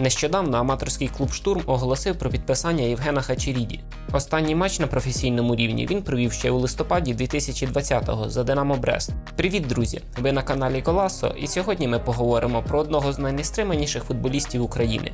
Нещодавно аматорський клуб Штурм оголосив про підписання Євгена Хачеріді. Останній матч на професійному рівні він провів ще у листопаді 2020-го за Динамо Брест. Привіт, друзі! Ви на каналі Коласо, і сьогодні ми поговоримо про одного з найнестриманіших футболістів України.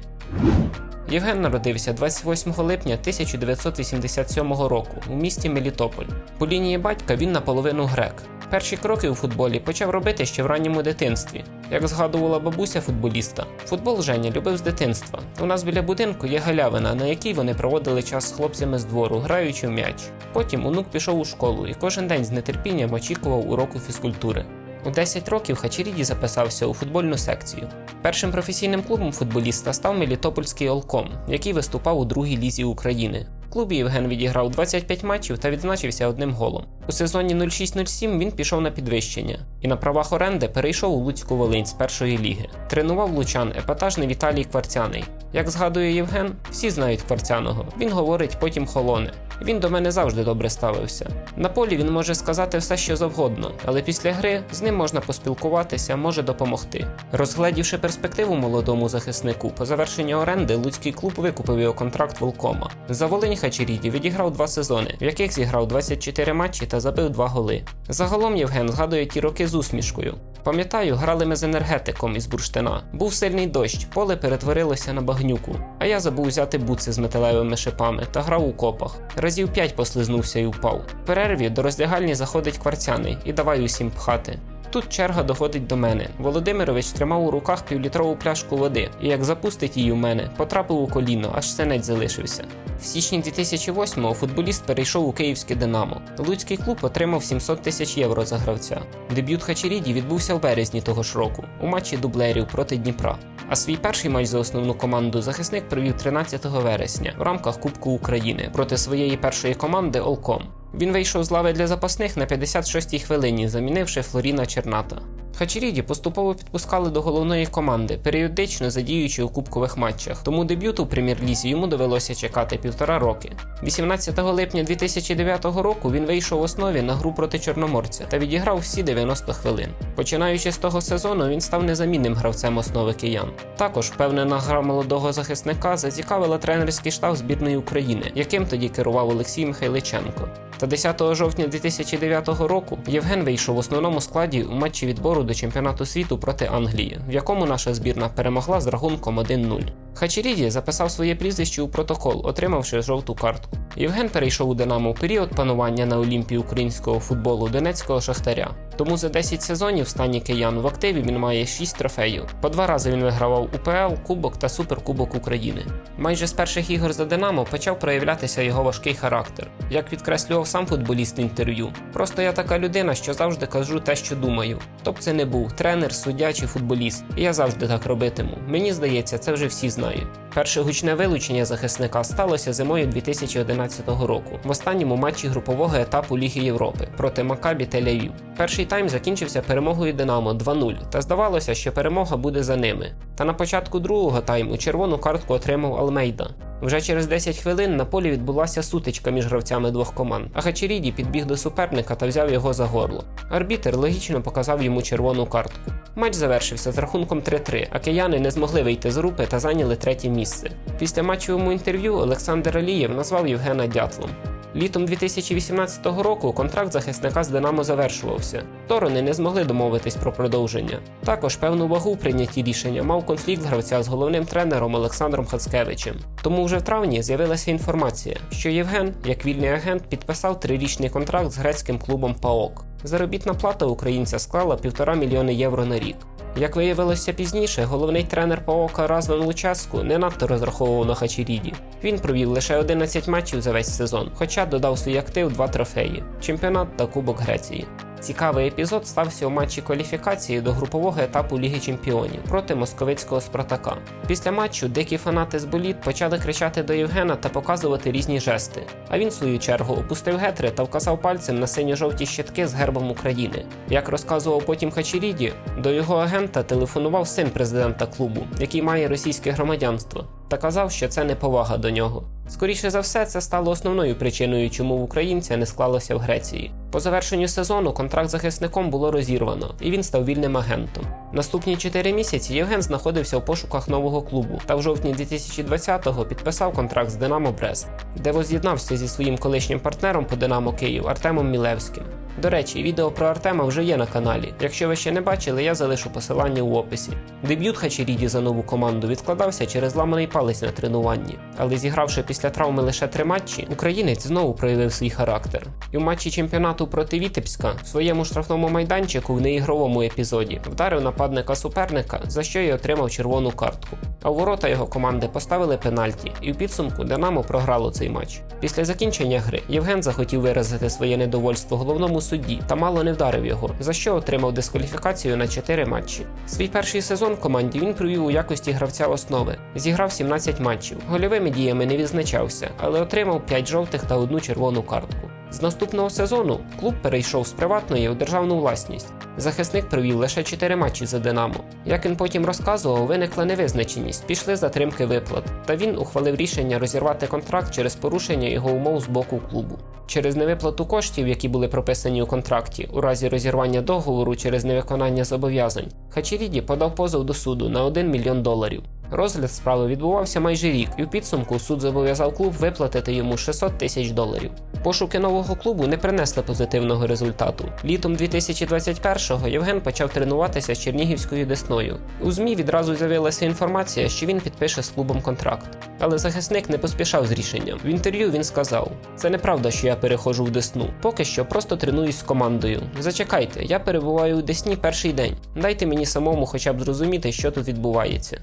Євген народився 28 липня 1987 року у місті Мелітополь. По лінії батька він наполовину грек. Перші кроки у футболі почав робити ще в ранньому дитинстві. Як згадувала бабуся футболіста, футбол Женя любив з дитинства. У нас біля будинку є галявина, на якій вони проводили час з хлопцями з двору, граючи в м'яч. Потім онук пішов у школу і кожен день з нетерпінням очікував уроку фізкультури. У 10 років Хачеріді записався у футбольну секцію. Першим професійним клубом футболіста став Мелітопольський Олком, який виступав у другій лізі України. Клубі Євген відіграв 25 матчів та відзначився одним голом. У сезоні 06-07 він пішов на підвищення і на правах оренди перейшов у Луцьку Волинь з першої ліги. Тренував лучан епатажний Віталій Кварцяний. Як згадує Євген, всі знають Кварцяного. Він говорить, потім холоне. Він до мене завжди добре ставився. На полі він може сказати все, що завгодно, але після гри з ним можна поспілкуватися, може допомогти. Розгледівши перспективу молодому захиснику, по завершенню оренди Луцький клуб викупив його контракт Волкома. За Волинь Хачеріді відіграв два сезони, в яких зіграв 24 матчі та забив два голи. Загалом Євген згадує ті роки з усмішкою. Пам'ятаю, грали ми з енергетиком із бурштина. Був сильний дощ, поле перетворилося на багнюку. А я забув взяти буци з металевими шипами та грав у копах. Разів п'ять послизнувся і впав. В перерві до роздягальні заходить кварцяний і давай усім пхати. Тут черга доходить до мене. Володимирович тримав у руках півлітрову пляшку води, і як запустить її у мене, потрапив у коліно, аж синець залишився. В січні 2008-го футболіст перейшов у київське Динамо. Луцький клуб отримав 700 тисяч євро за гравця. Дебют Хачеріді відбувся в березні того ж року, у матчі дублерів проти Дніпра. А свій перший матч за основну команду захисник провів 13 вересня в рамках Кубку України проти своєї першої команди Олком. Він вийшов з лави для запасних на 56-й хвилині, замінивши Флоріна Черната. Хачеріді поступово підпускали до головної команди, періодично задіючи у кубкових матчах, тому дебюту в прем'єр-лізі йому довелося чекати півтора роки. 18 липня 2009 року він вийшов в основі на гру проти Чорноморця та відіграв всі 90 хвилин. Починаючи з того сезону, він став незамінним гравцем основи киян. Також впевнена гра молодого захисника зацікавила тренерський штаб збірної України, яким тоді керував Олексій Михайличенко. Та 10 жовтня 2009 року Євген вийшов в основному складі у матчі відбору до чемпіонату світу проти Англії, в якому наша збірна перемогла з рахунком 1-0. Хачеріді записав своє прізвище у протокол, отримавши жовту картку. Євген перейшов у Динамо в період панування на Олімпії українського футболу Донецького Шахтаря. Тому за 10 сезонів в стані киян в активі він має 6 трофеїв. По два рази він вигравав УПЛ, Кубок та Суперкубок України. Майже з перших ігор за Динамо почав проявлятися його важкий характер. Як підкреслював сам футболіст інтерв'ю, просто я така людина, що завжди кажу те, що думаю. Б це не був тренер, суддя чи футболіст. І я завжди так робитиму. Мені здається, це вже всі знають. Перше гучне вилучення захисника сталося зимою 2011 року в останньому матчі групового етапу Ліги Європи проти Макабі Тель-Авів. Перший тайм закінчився перемогою Динамо 2-0, та здавалося, що перемога буде за ними. Та на початку другого тайму червону картку отримав Алмейда. Вже через 10 хвилин на полі відбулася сутичка між гравцями двох команд, а Хачеріді підбіг до суперника та взяв його за горло. Арбітер логічно показав йому червону картку. Матч завершився з рахунком 3-3, а кияни не змогли вийти з групи та зайняли третє місце. Після матчовому інтерв'ю Олександр Алієв назвав Євгена дятлом. Літом 2018 року контракт захисника з Динамо завершувався. Сторони не змогли домовитись про продовження. Також певну вагу в прийнятті рішення мав конфлікт гравця з головним тренером Олександром Хацкевичем. Тому вже в травні з'явилася інформація, що Євген, як вільний агент, підписав трирічний контракт з грецьким клубом ПАОК. Заробітна плата українця склала півтора мільйони євро на рік. Як виявилося пізніше, головний тренер Паока Разван Лучаску не надто розраховував на Хачіріді. Він провів лише 11 матчів за весь сезон, хоча додав свій актив два трофеї чемпіонат та Кубок Греції. Цікавий епізод стався у матчі кваліфікації до групового етапу Ліги Чемпіонів проти московицького Спартака. Після матчу дикі фанати з боліт почали кричати до Євгена та показувати різні жести. А він, в свою чергу, опустив гетри та вказав пальцем на синьо-жовті щитки з гербом України. Як розказував потім Хачеріді, до його агента телефонував син президента клубу, який має російське громадянство, та казав, що це неповага до нього. Скоріше за все, це стало основною причиною, чому в українця не склалося в Греції. По завершенню сезону контракт захисником було розірвано, і він став вільним агентом. Наступні 4 місяці Євген знаходився у пошуках нового клубу та в жовтні 2020-го підписав контракт з Динамо Брест, де воз'єднався зі своїм колишнім партнером по Динамо Київ Артемом Мілевським. До речі, відео про Артема вже є на каналі. Якщо ви ще не бачили, я залишу посилання у описі. Дебют Хачеріді за нову команду відкладався через ламаний палець на тренуванні, але зігравши після травми лише три матчі, українець знову проявив свій характер. І в матчі чемпіонату проти Вітебська в своєму штрафному майданчику в неігровому епізоді вдарив нападника суперника, за що й отримав червону картку. А у ворота його команди поставили пенальті, і в підсумку Динамо програло цей матч. Після закінчення гри Євген захотів виразити своє недовольство головному судді та мало не вдарив його, за що отримав дискваліфікацію на 4 матчі. Свій перший сезон в команді він провів у якості гравця основи, зіграв 17 матчів. Гольовими діями не відзначався, але отримав 5 жовтих та одну червону картку. З наступного сезону клуб перейшов з приватної у державну власність. Захисник провів лише 4 матчі за Динамо. Як він потім розказував, виникла невизначеність, пішли затримки виплат, та він ухвалив рішення розірвати контракт через порушення його умов з боку клубу. Через невиплату коштів, які були прописані у контракті, у разі розірвання договору через невиконання зобов'язань, Хачеріді подав позов до суду на 1 мільйон доларів. Розгляд справи відбувався майже рік, і в підсумку суд зобов'язав клуб виплатити йому 600 тисяч доларів. Пошуки нового клубу не принесли позитивного результату. Літом 2021-го Євген почав тренуватися з Чернігівською десною. У ЗМІ відразу з'явилася інформація, що він підпише з клубом контракт. Але захисник не поспішав з рішенням. В інтерв'ю він сказав: це неправда, що я переходжу в десну. Поки що просто тренуюсь з командою. Зачекайте, я перебуваю у десні перший день. Дайте мені самому хоча б зрозуміти, що тут відбувається.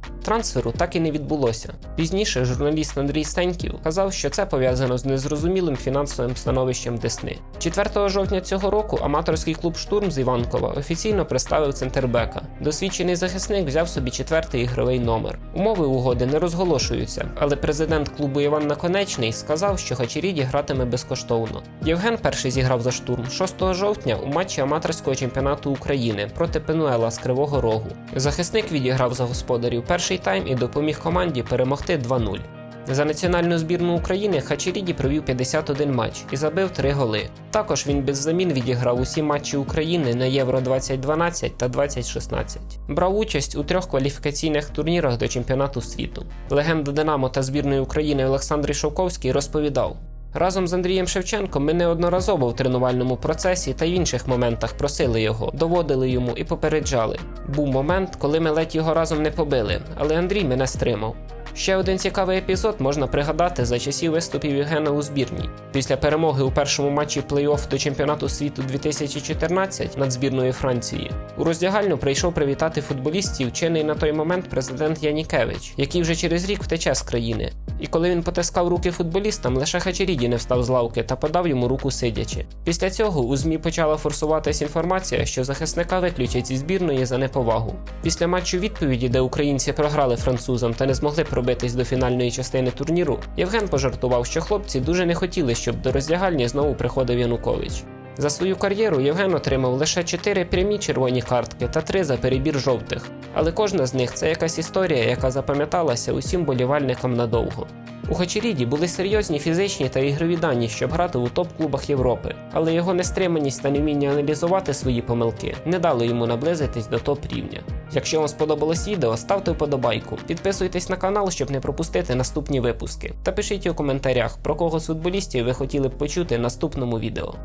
Трансферу так і не відбулося. Пізніше журналіст Андрій Стеньків казав, що це пов'язано з незрозумілим фінансовим становищем Десни. 4 жовтня цього року аматорський клуб Штурм з Іванкова офіційно представив центрбека. Досвідчений захисник взяв собі четвертий ігровий номер. Умови угоди не розголошуються, але президент клубу Іван Наконечний сказав, що Хачеріді гратиме безкоштовно. Євген перший зіграв за штурм 6 жовтня у матчі аматорського чемпіонату України проти Пенуела з Кривого Рогу. Захисник відіграв за господарів перший тайм і допоміг команді перемогти 2-0. За національну збірну України Хачеріді провів 51 матч і забив 3 голи. Також він без замін відіграв усі матчі України на Євро 2012 та 2016. Брав участь у трьох кваліфікаційних турнірах до чемпіонату світу. Легенда Динамо та збірної України Олександр Шовковський розповідав. Разом з Андрієм Шевченком ми неодноразово в тренувальному процесі та в інших моментах просили його, доводили йому і попереджали. Був момент, коли ми ледь його разом не побили, але Андрій мене стримав. Ще один цікавий епізод можна пригадати за часів виступів Євгена у збірній. Після перемоги у першому матчі плей-офф до чемпіонату світу 2014 над збірною Франції у роздягальню прийшов привітати футболістів чинний на той момент президент Янікевич, який вже через рік втече з країни. І коли він потискав руки футболістам, лише Хачеріді не встав з лавки та подав йому руку сидячи. Після цього у ЗМІ почала форсуватись інформація, що захисника виключать зі збірної за неповагу. Після матчу відповіді, де українці програли французам та не змогли пробитись до фінальної частини турніру, Євген пожартував, що хлопці дуже не хотіли, щоб до роздягальні знову приходив Янукович. За свою кар'єру Євген отримав лише 4 прямі червоні картки та 3 за перебір жовтих, але кожна з них це якась історія, яка запам'яталася усім болівальникам надовго. У Хачеріді були серйозні фізичні та ігрові дані, щоб грати у топ-клубах Європи, але його нестриманість та невміння аналізувати свої помилки не дали йому наблизитись до топ-рівня. Якщо вам сподобалось відео, ставте вподобайку, підписуйтесь на канал, щоб не пропустити наступні випуски, та пишіть у коментарях, про кого з футболістів ви хотіли б почути в наступному відео.